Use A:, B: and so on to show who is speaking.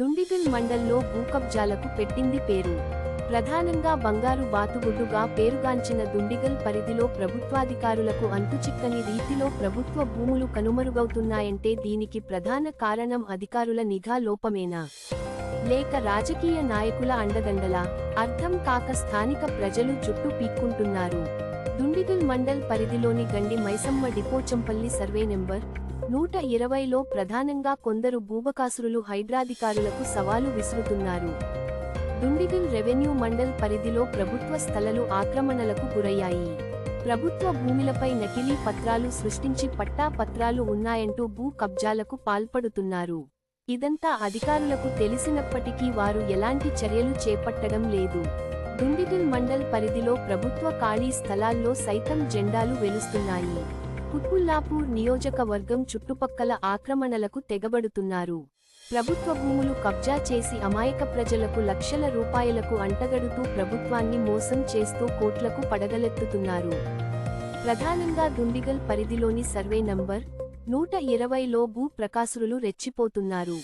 A: దుండిగల్ మండల్లో భూకబ్జాలకు పెట్టింది పేరు. ప్రధానంగా బంగారు బాతుగుడ్డుగా పేరుగాంచిన దుండిగల్ పరిధిలో ప్రభుత్వాధికారులకు అంతుచిక్కని రీతిలో ప్రభుత్వ భూములు కనుమరుగవుతున్నాయంటే దీనికి ప్రధాన కారణం అధికారుల నిఘా లోపమేనా? లేక రాజకీయ నాయకుల అండదండలా? అర్థం కాక స్థానిక ప్రజలు చుట్టూ పీక్కుంటున్నారు. దుండిగల్ మండల్ పరిధిలోని గండి మైసమ్మ డిపోచంపల్లి సర్వే నెంబర్ నూట ఇరవైలో ప్రధానంగా కొందరు భూబకాసురులు హైడ్రాధికారులకు సవాలు విసురుతున్నారు. దుండిగల్ రెవెన్యూ మండల్ పరిధిలో ప్రభుత్వ స్థలలు ఆక్రమణలకు గురయ్యాయి. ప్రభుత్వ భూములపై నకిలీ పత్రాలు సృష్టించి పట్టా పత్రాలు ఉన్నాయంటూ భూ కబ్జాలకు పాల్పడుతున్నారు. ఇదంతా అధికారులకు తెలిసినప్పటికీ వారు ఎలాంటి చర్యలు చేపట్టడం లేదు. దుండిగల్ మండల్ పరిధిలో ప్రభుత్వ ఖాళీ స్థలాల్లో సైతం జెండాలు వెలుస్తున్నాయి. కుత్బుల్లాపూర్ నియోజకవర్గం చుట్టుపక్కల ఆక్రమణలకు తెగబడుతున్నారు. ప్రభుత్వ భూములు కబ్జా చేసి అమాయక ప్రజలకు లక్షల రూపాయలకు అంటగడుతూ ప్రభుత్వాన్ని మోసం చేస్తూ కోట్లకు పడగలెత్తుతున్నారు. ప్రధానంగా దుండిగల్ పరిధిలోని సర్వే నంబర్ నూట ఇరవైలో భూ ప్రకాసురులు రెచ్చిపోతున్నారు.